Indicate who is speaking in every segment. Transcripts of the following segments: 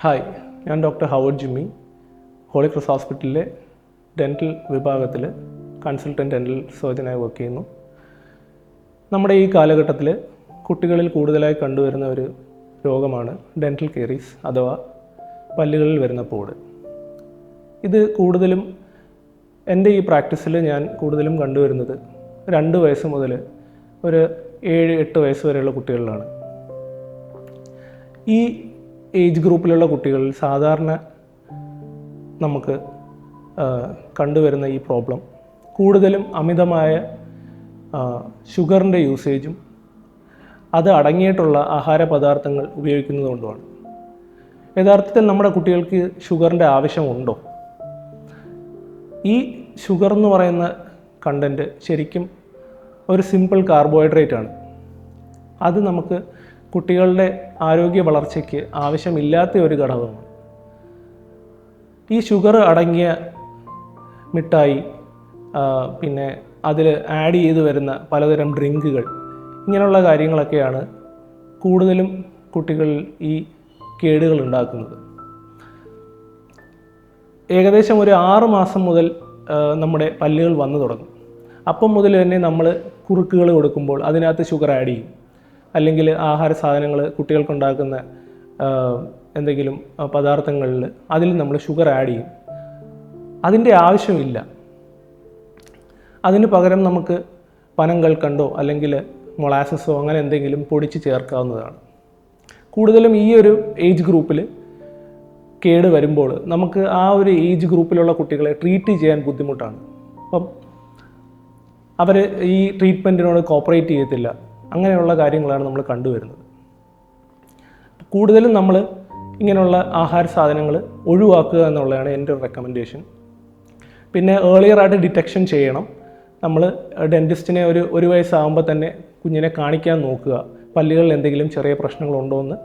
Speaker 1: Hi ഞാൻ doctor Howard Jimmy Holy Cross ഹോസ്പിറ്റലിലെ dental വിഭാഗത്തിൽ കൺസൾട്ടന്റ് ഡെന്റൽ സർജനായി വർക്ക് ചെയ്യുന്നു. നമ്മുടെ ഈ കാലഘട്ടത്തിൽ കുട്ടികളിൽ കൂടുതലായി കണ്ടുവരുന്ന ഒരു രോഗമാണ് ഡെന്റൽ കേറീസ് അഥവാ പല്ലുകളിൽ വരുന്ന പോട്. ഇത് കൂടുതലും എന്റെ ഈ പ്രാക്ടീസിൽ ഞാൻ കൂടുതലും കണ്ടുവരുന്നത് രണ്ട് വയസ്സ് മുതൽ ഒരു ഏഴ് എട്ട് വയസ്സ് വരെയുള്ള കുട്ടികളിലാണ്. ഈ ഏജ് ഗ്രൂപ്പിലുള്ള കുട്ടികളിൽ സാധാരണ നമുക്ക് കണ്ടുവരുന്ന ഈ പ്രോബ്ലം കൂടുതലും അമിതമായ ഷുഗറിന്റെ യൂസേജും അത് അടങ്ങിയിട്ടുള്ള ആഹാര പദാർത്ഥങ്ങൾ ഉപയോഗിക്കുന്നതുകൊണ്ടുമാണ് യഥാർത്ഥത്തിൽ നമ്മുടെ കുട്ടികൾക്ക് ഷുഗറിന്റെ ആവശ്യമുണ്ടോ? ഈ ഷുഗർ എന്ന് പറയുന്ന കണ്ടന്റ് ശരിക്കും ഒരു സിമ്പിൾ കാർബോഹൈഡ്രേറ്റ് ആണ്. അത് നമുക്ക് കുട്ടികളുടെ ആരോഗ്യ വളർച്ചയ്ക്ക് ആവശ്യമില്ലാത്ത ഒരു ഘടകമാണ്. ഈ ഷുഗർ അടങ്ങിയ മിഠായി പിന്നെ അതിൽ ആഡ് ചെയ്തു വരുന്ന പലതരം ഡ്രിങ്കുകൾ ഇങ്ങനെയുള്ള കാര്യങ്ങളൊക്കെയാണ് കൂടുതലും കുട്ടികളിൽ ഈ കേടുകൾ ഉണ്ടാക്കുന്നത്. ഏകദേശം ഒരു ആറ് മാസം മുതൽ നമ്മുടെ പല്ലുകൾ വന്നു തുടങ്ങും. അപ്പം മുതൽ തന്നെ നമ്മൾ കുറുക്കുകൾ കൊടുക്കുമ്പോൾ അതിനകത്ത് ഷുഗർ ആഡ് ചെയ്യും. അല്ലെങ്കിൽ ആഹാര സാധനങ്ങൾ കുട്ടികൾക്കുണ്ടാക്കുന്ന എന്തെങ്കിലും പദാർത്ഥങ്ങളിൽ അതിൽ നമ്മൾ ഷുഗർ ആഡ് ചെയ്യും. അതിന്റെ ആവശ്യമില്ല. അതിന് പകരം നമുക്ക് പനം കൽക്കണ്ടോ അല്ലെങ്കിൽ മൊളാസസോ അങ്ങനെ എന്തെങ്കിലും പൊടിച്ച് ചേർക്കാവുന്നതാണ്. കൂടുതലും ഈ ഒരു ഏജ് ഗ്രൂപ്പിൽ കേട് വരുമ്പോൾ നമുക്ക് ആ ഒരു ഏജ് ഗ്രൂപ്പിലുള്ള കുട്ടികളെ ട്രീറ്റ് ചെയ്യാൻ ബുദ്ധിമുട്ടാണ്. അപ്പം അവർ ഈ ട്രീറ്റ്മെന്റിനോട് കോപ്പറേറ്റ് ചെയ്യത്തില്ല. അങ്ങനെയുള്ള കാര്യങ്ങളാണ് നമ്മൾ കണ്ടുവരുന്നത്. കൂടുതലും നമ്മൾ ഇങ്ങനെയുള്ള ആഹാര സാധനങ്ങൾ ഒഴിവാക്കുക എന്നുള്ളതാണ് എന്റെ ഒരു റെക്കമെൻഡേഷൻ പിന്നെ ഏർലിയർ ആയിട്ട് ഡിറ്റക്ഷൻ ചെയ്യണം. നമ്മൾ ഡെന്റിസ്റ്റിനെ ഒരു ഒരു വയസ്സാകുമ്പോൾ തന്നെ കുഞ്ഞിനെ കാണിക്കാൻ നോക്കുക. പല്ലുകളിൽ എന്തെങ്കിലും ചെറിയ പ്രശ്നങ്ങളുണ്ടോ എന്ന്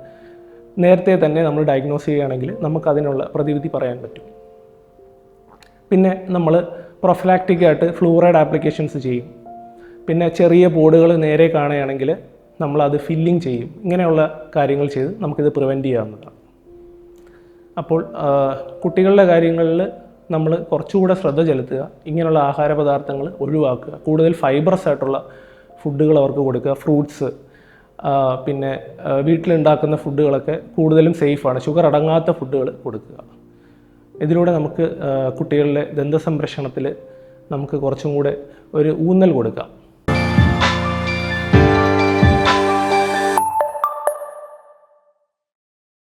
Speaker 1: നേരത്തെ തന്നെ നമ്മൾ ഡയഗ്നോസ് ചെയ്യുകയാണെങ്കിൽ നമുക്കതിനുള്ള പ്രതിവിധി പറയാൻ പറ്റും. പിന്നെ നമ്മൾ പ്രൊഫലാക്റ്റിക്കായിട്ട് ഫ്ലൂറൈഡ് ആപ്ലിക്കേഷൻസ് ചെയ്യും. പിന്നെ ചെറിയ ബോർഡുകൾ നേരെ കാണുകയാണെങ്കിൽ നമ്മളത് ഫില്ലിംഗ് ചെയ്യും. ഇങ്ങനെയുള്ള കാര്യങ്ങൾ ചെയ്ത് നമുക്കിത് പ്രിവെന്റ് ചെയ്യാവുന്നതാണ്. അപ്പോൾ കുട്ടികളുടെ കാര്യങ്ങളിൽ നമ്മൾ കുറച്ചുകൂടെ ശ്രദ്ധ ചെലുത്തുക. ഇങ്ങനെയുള്ള ആഹാര പദാർത്ഥങ്ങൾ ഒഴിവാക്കുക. കൂടുതൽ ഫൈബറസ് ആയിട്ടുള്ള ഫുഡുകൾ അവർക്ക് കൊടുക്കുക. ഫ്രൂട്ട്സ് പിന്നെ വീട്ടിലുണ്ടാക്കുന്ന ഫുഡുകളൊക്കെ കൂടുതലും സേഫാണ് ഷുഗർ അടങ്ങാത്ത ഫുഡുകൾ കൊടുക്കുക. ഇതിലൂടെ നമുക്ക് കുട്ടികളുടെ ദന്ത സംരക്ഷണത്തിൽ നമുക്ക് കുറച്ചും കൂടെ ഒരു ഊന്നൽ കൊടുക്കാം.